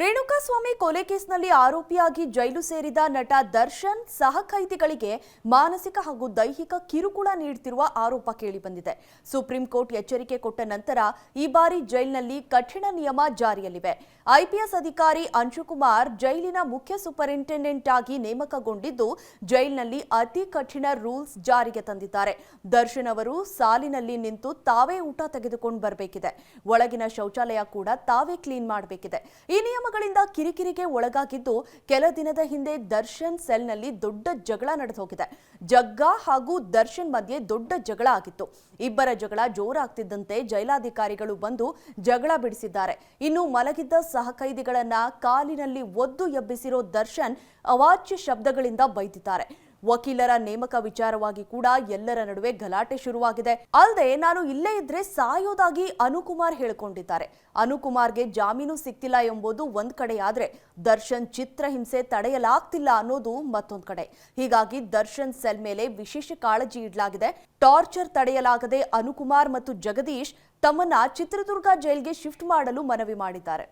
ರೇಣುಕಾಸ್ವಾಮಿ ಕೊಲೆ ಕೇಸ್ನಲ್ಲಿ ಆರೋಪಿಯಾಗಿ ಜೈಲು ಸೇರಿದ ನಟ ದರ್ಶನ್ ಸಹ ಖೈದಿಗಳಿಗೆ ಮಾನಸಿಕ ಹಾಗೂ ದೈಹಿಕ ಕಿರುಕುಳ ನೀಡುತ್ತಿರುವ ಆರೋಪ ಕೇಳಿಬಂದಿದೆ. ಸುಪ್ರೀಂ ಕೋರ್ಟ್ ಎಚ್ಚರಿಕೆ ಕೊಟ್ಟ ನಂತರ ಈ ಬಾರಿ ಜೈಲಿನಲ್ಲಿ ಕಠಿಣ ನಿಯಮ ಜಾರಿಯಲ್ಲಿವೆ. ಐಪಿಎಸ್ ಅಧಿಕಾರಿ ಅಂಶುಕುಮಾರ್ ಜೈಲಿನ ಮುಖ್ಯ ಸೂಪರಿಂಟೆಂಡೆಂಟ್ ಆಗಿ ನೇಮಕಗೊಂಡಿದ್ದು, ಜೈಲಿನಲ್ಲಿ ಅತಿ ಕಠಿಣ ರೂಲ್ಸ್ ಜಾರಿಗೆ ತಂದಿದ್ದಾರೆ. ದರ್ಶನ್ ಅವರು ಸಾಲಿನಲ್ಲಿ ನಿಂತು ತಾವೇ ಊಟ ತೆಗೆದುಕೊಂಡು ಬರಬೇಕಿದೆ. ಒಳಗಿನ ಶೌಚಾಲಯ ಕೂಡ ತಾವೇ ಕ್ಲೀನ್ ಮಾಡಬೇಕಿದೆ. ಈ ನಿಯಮಗಳಿಂದ ಕಿರಿಕಿರಿಗೆ ಒಳಗಾಗಿದ್ದು ಕೆಲ ದಿನದ ಹಿಂದೆ ದರ್ಶನ್ ಸೆಲ್ನಲ್ಲಿ ದೊಡ್ಡ ಜಗಳ ನಡೆದು ಹೋಗಿದೆ ಜಗ್ಗಾ ಹಾಗೂ ದರ್ಶನ್ ಮಧ್ಯೆ ದೊಡ್ಡ ಜಗಳ ಆಗಿತ್ತು. ಇಬ್ಬರ ಜಗಳ ಜೋರಾಗ್ತಿದ್ದಂತೆ ಜೈಲಾಧಿಕಾರಿಗಳು ಬಂದು ಜಗಳ ಬಿಡಿಸಿದ್ದಾರೆ. ಇನ್ನು ಮಲಗಿದ್ದ ಸಹಕೈದಿಗಳನ್ನ ಕಾಲಿನಲ್ಲಿ ಒದ್ದು ಎಬ್ಬಿಸಿರೋ ದರ್ಶನ್ ಅವಾಚ್ಯ ಶಬ್ದಗಳಿಂದ ಬೈದಿದ್ದಾರೆ. ವಕೀಲರ ನೇಮಕ ವಿಚಾರವಾಗಿ ಕೂಡ ಎಲ್ಲರ ನಡುವೆ ಗಲಾಟೆ ಶುರುವಾಗಿದೆ. ಅಲ್ಲದೆ ನಾನು ಇಲ್ಲೇ ಇದ್ರೆ ಸಾಯೋದಾಗಿ ಅನುಕುಮಾರ್ ಹೇಳಿಕೊಂಡಿದ್ದಾರೆ. ಅನುಕುಮಾರ್ಗೆ ಜಾಮೀನು ಸಿಕ್ತಿಲ್ಲ ಎಂಬುದು ಒಂದ್ ಕಡೆ ಆದ್ರೆ ದರ್ಶನ್ ಚಿತ್ರಹಿಂಸೆ ತಡೆಯಲಾಗ್ತಿಲ್ಲ ಅನ್ನೋದು ಮತ್ತೊಂದ್ ಕಡೆ. ಹೀಗಾಗಿ ದರ್ಶನ್ ಸೆಲ್ ಮೇಲೆ ವಿಶೇಷ ಕಾಳಜಿ ಇಡಲಾಗಿದೆ. ಟಾರ್ಚರ್ ತಡೆಯಲಾಗದೆ ಅನುಕುಮಾರ್ ಮತ್ತು ಜಗದೀಶ್ ತಮ್ಮನ್ನ ಚಿತ್ರದುರ್ಗ ಜೈಲ್ಗೆ ಶಿಫ್ಟ್ ಮಾಡಲು ಮನವಿ ಮಾಡಿದ್ದಾರೆ.